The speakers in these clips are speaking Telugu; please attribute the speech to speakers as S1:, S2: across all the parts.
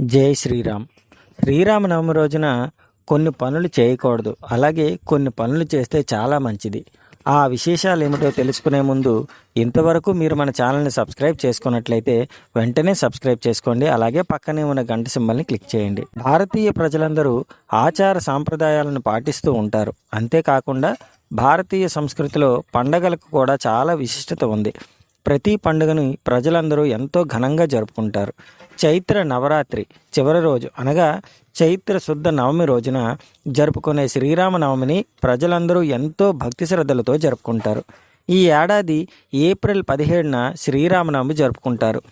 S1: జై శ్రీరామ్. శ్రీరామనవమి రోజున కొన్ని పనులు చేయకూడదు. అలాగే కొన్ని పనులు చేస్తే చాలా మంచిది. ఆ విశేషాలు ఏమిటో తెలుసుకునే ముందు ఇంతవరకు మీరు మన ఛానల్ని సబ్స్క్రైబ్ చేసుకున్నట్లయితే వెంటనే సబ్స్క్రైబ్ చేసుకోండి. అలాగే పక్కనే ఉన్న గంట సింబల్ని క్లిక్ చేయండి. భారతీయ ప్రజలందరూ ఆచార సాంప్రదాయాలను పాటిస్తూ ఉంటారు. అంతేకాకుండా భారతీయ సంస్కృతిలో పండగలకు కూడా చాలా విశిష్టత ఉంది. ప్రతి పండుగను ప్రజలందరూ ఎంతో ఘనంగా జరుపుకుంటారు. చైత్ర నవరాత్రి చివరి రోజు అనగా చైత్ర శుద్ధ నవమి రోజున జరుపుకునే శ్రీరామనవమిని ప్రజలందరూ ఎంతో భక్తి శ్రద్ధలతో జరుపుకుంటారు. ఈ ఏడాది ఏప్రిల్ పదిహేడున శ్రీరామనవమి జరుపుకుంటారు.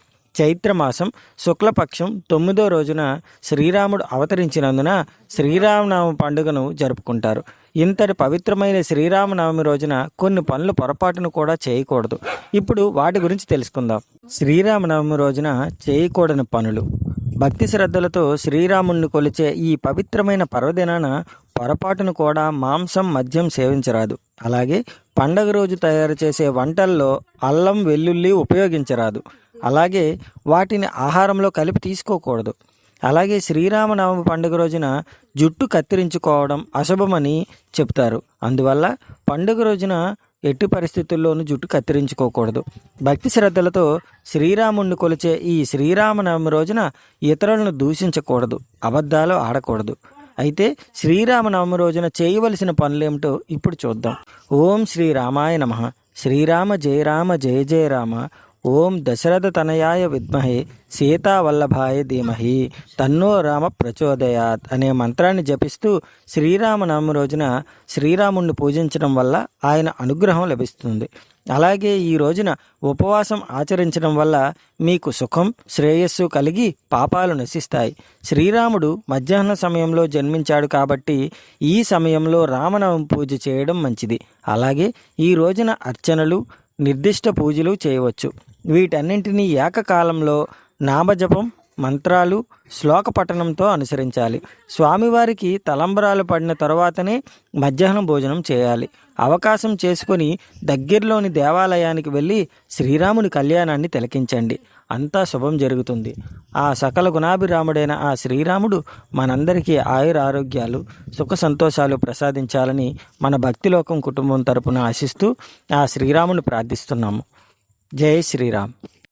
S1: చైత్రమాసం శుక్లపక్షం తొమ్మిదో రోజున శ్రీరాముడు అవతరించినందున శ్రీరామనవమి పండుగను జరుపుకుంటారు. ఇంతటి పవిత్రమైన శ్రీరామనవమి రోజున కొన్ని పనులు పొరపాటును కూడా చేయకూడదు. ఇప్పుడు వాటి గురించి తెలుసుకుందాం. శ్రీరామనవమి రోజున చేయకూడని పనులు. భక్తి శ్రద్ధలతో శ్రీరాముణ్ణి కొలిచే ఈ పవిత్రమైన పర్వదినాన పొరపాటును కూడా మాంసం మద్యం సేవించరాదు. అలాగే పండగ రోజు తయారు చేసే వంటల్లో అల్లం వెల్లుల్లి ఉపయోగించరాదు. అలాగే వాటిని ఆహారంలో కలిపి తీసుకోకూడదు. అలాగే శ్రీరామనవమి పండుగ రోజున జుట్టు కత్తిరించుకోవడం అశుభమని చెప్తారు. అందువల్ల పండుగ రోజున ఎట్టి పరిస్థితుల్లోనూ జుట్టు కత్తిరించుకోకూడదు. భక్తి శ్రద్ధలతో శ్రీరాముణ్ణి కొలిచే ఈ శ్రీరామనవమి రోజున ఇతరులను దూషించకూడదు అబద్ధాలు ఆడకూడదు. అయితే శ్రీరామనవమి రోజున చేయవలసిన పనులేమిటో ఇప్పుడు చూద్దాం. ఓం శ్రీరామాయ నమ. శ్రీరామ జయ రామ జయ జయ రామ. ఓం దశరథ తనయాయ విద్మహే సీతావల్లభాయ ధీమహి తన్నో రామ ప్రచోదయాత్ అనే మంత్రాన్ని జపిస్తూ శ్రీరామనవమి రోజున శ్రీరాముణ్ణి పూజించడం వల్ల ఆయన అనుగ్రహం లభిస్తుంది. అలాగే ఈ రోజున ఉపవాసం ఆచరించడం వల్ల మీకు సుఖం శ్రేయస్సు కలిగి పాపాలు నశిస్తాయి. శ్రీరాముడు మధ్యాహ్న సమయంలో జన్మించాడు కాబట్టి ఈ సమయంలో రామనవమి పూజ చేయడం మంచిది. అలాగే ఈ రోజున అర్చనలు నిర్దిష్ట పూజలు చేయవచ్చు. వీటన్నింటినీ ఏకకాలంలో నామజపం మంత్రాలు శ్లోక పఠనంతో అనుసరించాలి. స్వామివారికి తలంబరాలు పడిన తర్వాతనే మధ్యాహ్నం భోజనం చేయాలి. అవకాశం చేసుకొని దగ్గరలోని దేవాలయానికి వెళ్ళి శ్రీరాముని కళ్యాణాన్ని తిలకించండి. అంతా శుభం జరుగుతుంది. ఆ సకల గుణాభిరాముడైన ఆ శ్రీరాముడు మనందరికీ ఆయుర ఆరోగ్యాలు సుఖ సంతోషాలు ప్రసాదించాలని మన భక్తిలోకం కుటుంబం తరపున ఆశిస్తూ ఆ శ్రీరాముని ప్రార్థిస్తున్నాము. జై శ్రీరామ్.